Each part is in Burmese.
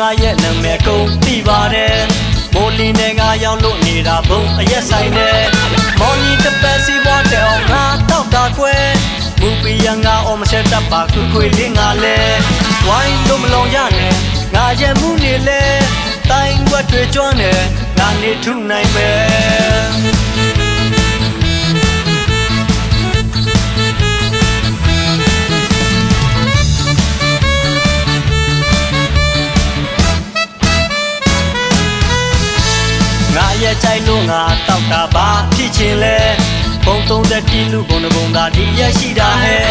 ငါရဲ့နာမည်ကုန်သိပါတယ်မိုလီနဲ့ငါရောက်လို့နေတာဘုံအရက်ဆိုင်နဲ့မော်နီတပတ်စီဘွားတဲ့အောင်ငါတောက်တာကွယ်မူပီယငါအော်မဆက်တတ်ပါခွခွေလေးငါလဲဝိုင်းလို့မလုံးရနဲ့ငါရဲ့မှုနေလဲတိုင်းွက်တွေကျွမ်းတယ်ငါနေထုနိုင်မယ် ငါတောက်တာပါဖြစ်ချင်လဲဘုံသုံးသက်တီးလူဘုံတဘုံသာဒီရရှိတာဟဲ့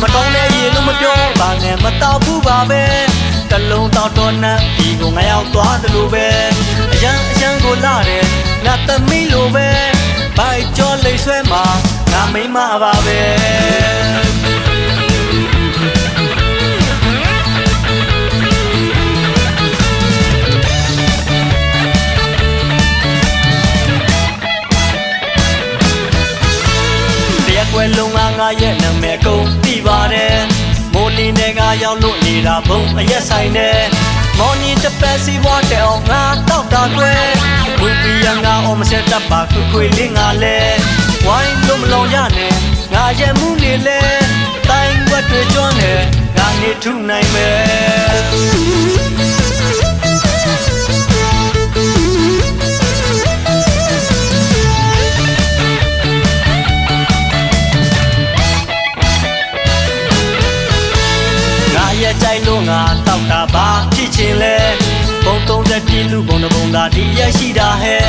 မကောင်းတဲ့ရေလို့မပြောပါနဲ့မတောက်ဘူးပါပဲတလုံးတောက်တော့နန်းဒီကိုငါရောက်သွားတယ်လို့ပဲအရန်အရန်ကိုလာတယ်ငါသမီးလိုပဲဘိုက်ကြောလိတ်ဆွဲမှာငါမိမပါပဲ ရက်ွယ်လုံးငါငါရဲ့နာမည်ကုန်သိပါတယ်မိုးလင်းတဲ့ငါရောက်လို့နေတာဘုံအရက်ဆိုင်နဲ့မော်နီတပတ်စီဘွားတဲ့အောင်ငါတောက်တာကွယ်ဝီပီယငါအောင်မဆက်တတ်ပါခွခွေလေးငါလဲဝိုင်းလို့မလုံးရနဲ့ငါရဲ့မှုနေလဲတိုင်းဝတ်တွေကျွမ်းတယ်ငါနေထုနိုင်မယ် ငါတောက်တာပါဖြစ်ချင်လဲဘုံသုံးသက်တီးလူဘုံတဘုံသာဒီရရှိတာဟဲ့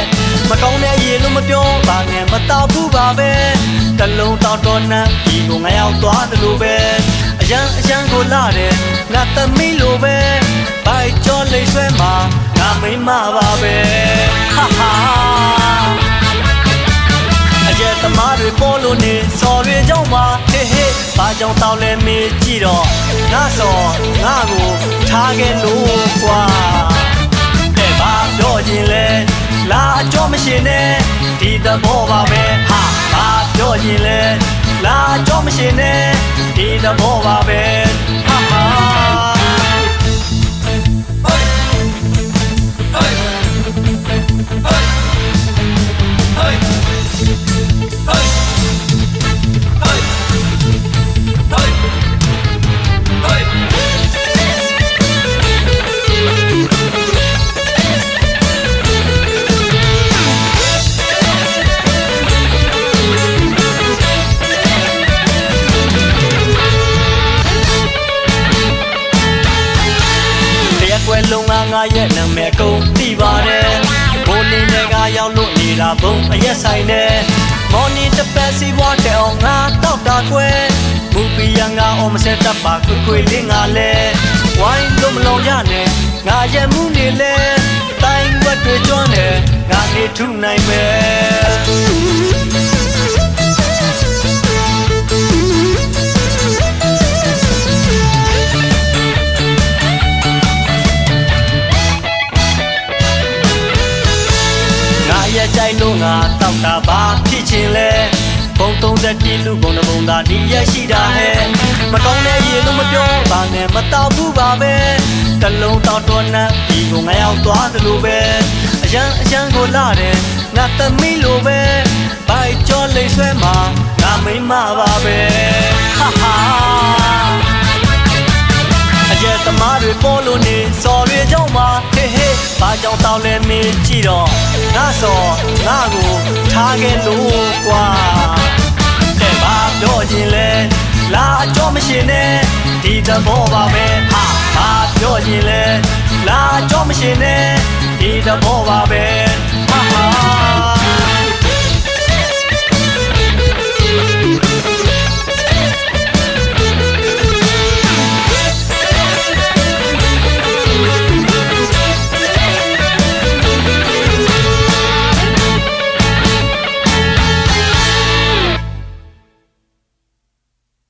မကောင်းတဲ့ရေလို့မပြောပါနဲ့မတောက်ဘူးပါပဲတလုံးတောက်တော့နန်းဒီကိုငါရောက်သွားတယ်လို့ပဲအရန်အရန်ကိုလာတယ်ငါသမီးလိုပဲဘိုက်ကြောလိတ်ဆွဲမှာငါမိမပါပဲ ကြောင့်တောင်းလဲမေးကြည့်တော့ငါစော်ငါကိုထားခဲ့လို့ကွာတဲ့ဘာပြောခြင်းလဲလာအကျော်မရှင်နဲ့ဒီသဘောပါပဲဟာဘာပြောခြင်းလဲလာအကျော်မရှင်နဲ့ဒီသဘောပါပဲ ငါအောင်မဆက်တတ်ပါခွခွေလေးငါလဲဝိုင်းလို့မလုံးရနဲ့ငါရဲ့မှုနေလဲတိုင်းဝတ်တွေကျွမ်းတယ်ငါနေထုနိုင်မယ်ငါရဲ့ကြိုက်လို့ငါတောက်တာပါဖြစ်ချင်လဲ ဘုံသုံးသက်တီးလူဘုံတဘုံသာဒီရရှိတာဟဲ့မကောင်းတဲ့ရေလို့မပြောပါနဲ့မတောက်ဘူးပါပဲတလုံးတောက်တော့နန်းဒီကိုငါရောက်သွားတယ်လို့ပဲအရန်အရန်ကိုလာတယ်ငါသမီးလိုပဲဘိုက်ကြောလိတ်ဆွဲမှာငါမိမပါပဲဟာဟာအရက်သမားတွေပေါ်လို့နေစော်တွေကြောင့်ပါဟေးဟေးဘာကြောင့်တောင်းလဲမေးကြည့်တော့ငါစော်ငါကိုထားခဲ့လို့ကွာတဲ့ဘာ ပြောခြင်းလဲလာအကျော်မရှင်နဲ့ဒီသဘောပါပဲဟာဘာပြောခြင်းလဲလာအကျော်မရှင်နဲ့ဒီသဘောပါပဲဟာဟာ